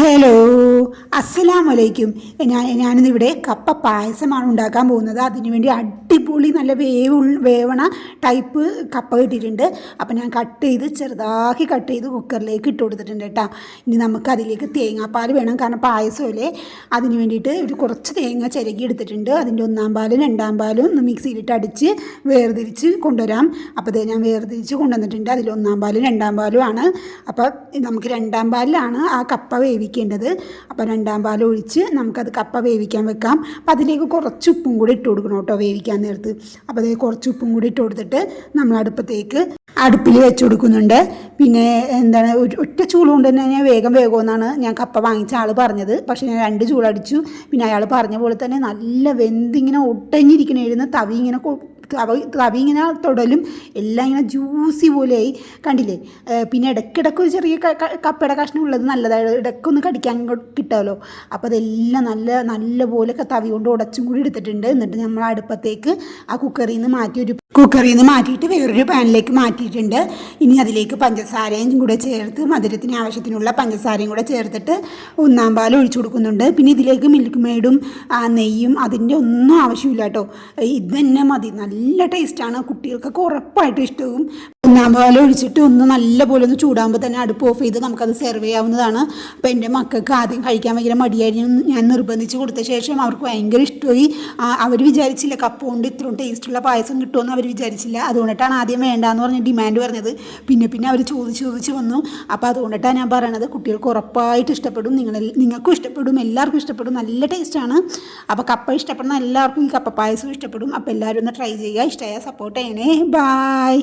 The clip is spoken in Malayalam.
ഹലോ അസ്സലാമലൈക്കും ഞാൻ ഞാനിന്നിവിടെ കപ്പ പായസമാണ് ഉണ്ടാക്കാൻ പോകുന്നത്. അതിനുവേണ്ടി അടിപൊളി നല്ല വേവ് വേവണ ടൈപ്പ് കപ്പ കിട്ടിയിട്ടുണ്ട്. അപ്പം ഞാൻ കട്ട് ചെയ്ത് ചെറുതാക്കി കട്ട് ചെയ്ത് കുക്കറിലേക്ക് ഇട്ട് കൊടുത്തിട്ടുണ്ട് കേട്ടോ. ഇനി നമുക്ക് അതിലേക്ക് തേങ്ങാപ്പാൽ വേണം. കാരണം പായസമല്ലേ അതിന് വേണ്ടിയിട്ട് ഒരു കുറച്ച് തേങ്ങ ചിരകി എടുത്തിട്ടുണ്ട്. അതിന്റെ ഒന്നാം പാലും രണ്ടാം പാലും ഒന്ന് മിക്സിയിലിട്ട് അടിച്ച് വേർതിരിച്ച് കൊണ്ടുവരാം. അപ്പോൾ ഇത് ഞാൻ വേർതിരിച്ച് കൊണ്ടുവന്നിട്ടുണ്ട്. അതിൽ ഒന്നാം പാലും രണ്ടാം പാലും ആണ്. അപ്പോൾ നമുക്ക് രണ്ടാം പാലിലാണ് ആ കപ്പ വേവിക്കേണ്ടത്. അപ്പോൾ രണ്ടാം പാൽ ഒഴിച്ച് നമുക്കത് കപ്പ വേവിക്കാൻ വെക്കാം. അപ്പോൾ അതിലേക്ക് കുറച്ച് ഉപ്പും കൂടി ഇട്ട് കൊടുക്കണം കേട്ടോ വേവിക്കാൻ. നേരത്ത് അപ്പോൾ അതേ കുറച്ച് ഉപ്പും കൂടി ഇട്ട് കൊടുത്തിട്ട് നമ്മൾ അടുപ്പത്തേക്ക് അടുപ്പിൽ വെച്ച് കൊടുക്കുന്നുണ്ട്. പിന്നെ എന്താണ് ഒറ്റ ചൂട് കൊണ്ട് തന്നെ ഞാൻ വേഗം വേഗമെന്നാണ് ഞാൻ കപ്പ വാങ്ങിച്ച ആൾ പറഞ്ഞത്. പക്ഷേ ഞാൻ രണ്ട് ചൂടടിച്ചു പിന്നെ അയാൾ പറഞ്ഞ പോലെ തന്നെ നല്ല വെന്തിങ്ങനെ ഒട്ടഞ്ഞിരിക്കണേരുന്ന് തവി ഇങ്ങനെ തവ ഇങ്ങനെ തൊടലും എല്ലാം ഇങ്ങനെ ജ്യൂസി പോലെയായി. കണ്ടില്ലേ? പിന്നെ ഇടയ്ക്കിടയ്ക്ക് ഒരു ചെറിയ കപ്പയുടെ കഷ്ണം ഉള്ളത് നല്ലതായത് ഇടയ്ക്കൊന്ന് കടിക്കാൻ കിട്ടുമല്ലോ അപ്പോൾ അതെല്ലാം നല്ല നല്ല പോലെ തവി കൊണ്ട് ഉടച്ചും കൂടി എടുത്തിട്ടുണ്ട്. എന്നിട്ട് നമ്മൾ അടുപ്പത്തേക്ക് ആ കുക്കറിൽ നിന്ന് മാറ്റി ഒരു കുക്കറിൽ നിന്ന് മാറ്റിയിട്ട് വേറൊരു പാനിലേക്ക് മാറ്റിയിട്ടുണ്ട്. ഇനി അതിലേക്ക് പഞ്ചസാരയും കൂടെ ചേർത്ത് മധുരത്തിന് ആവശ്യത്തിനുള്ള പഞ്ചസാരയും കൂടെ ചേർത്തിട്ട് ഒന്നാം പാൽ ഒഴിച്ചു കൊടുക്കുന്നുണ്ട്. പിന്നെ ഇതിലേക്ക് മിൽക്ക് മെയ്ഡും നെയ്യും അതിന്റെ ഒന്നും ആവശ്യമില്ല കേട്ടോ. ഇത് തന്നെ മതി. നല്ല ടേസ്റ്റാണ് കുട്ടികൾക്കൊക്കെ ഉറപ്പായിട്ടും ഇഷ്ടവും. ഒന്നാം പാൽ ഒഴിച്ചിട്ട് ഒന്ന് നല്ല പോലെ ഒന്ന് ചൂടാകുമ്പോൾ തന്നെ അടുപ്പ് ഓഫ് ചെയ്ത് നമുക്കത് സെർവ് ചെയ്യാവുന്നതാണ്. അപ്പോൾ എന്റെ മക്കൾക്ക് ആദ്യം കഴിക്കാൻ ഭയങ്കര മടിയായിരുന്നു. ഞാൻ നിർബന്ധിച്ച് കൊടുത്ത ശേഷം അവർക്ക് ഭയങ്കര ഇഷ്ടമായി. അവർ വിചാരിച്ചില്ല കപ്പ് കൊണ്ട് ഇത്രയും ടേസ്റ്റുള്ള പായസം കിട്ടുമെന്ന് അവർ വിചാരിച്ചില്ല. അതുകൊണ്ടിട്ടാണ് ആദ്യം വേണ്ടാന്ന് പറഞ്ഞ് ഡിമാൻഡ് പറഞ്ഞത്. പിന്നെ പിന്നെ അവർ ചോദിച്ച് ചോദിച്ച് വന്നു. അപ്പോൾ അതുകൊണ്ടിട്ടാണ് ഞാൻ പറയണത്. കുട്ടികൾക്ക് ഉറപ്പായിട്ട് ഇഷ്ടപ്പെടും. നിങ്ങൾ നിങ്ങൾക്കും ഇഷ്ടപ്പെടും. എല്ലാവർക്കും ഇഷ്ടപ്പെടും. നല്ല ടേസ്റ്റാണ് അപ്പോൾ കപ്പ ഇഷ്ടപ്പെടുന്ന എല്ലാവർക്കും ഈ കപ്പ പായസം ഇഷ്ടപ്പെടും. അപ്പോൾ എല്ലാവരും ഒന്ന് ട്രൈ ചെയ്യുക. ഇഷ്ടമായ സപ്പോർട്ട് ചെയ്യണേ. ബായ്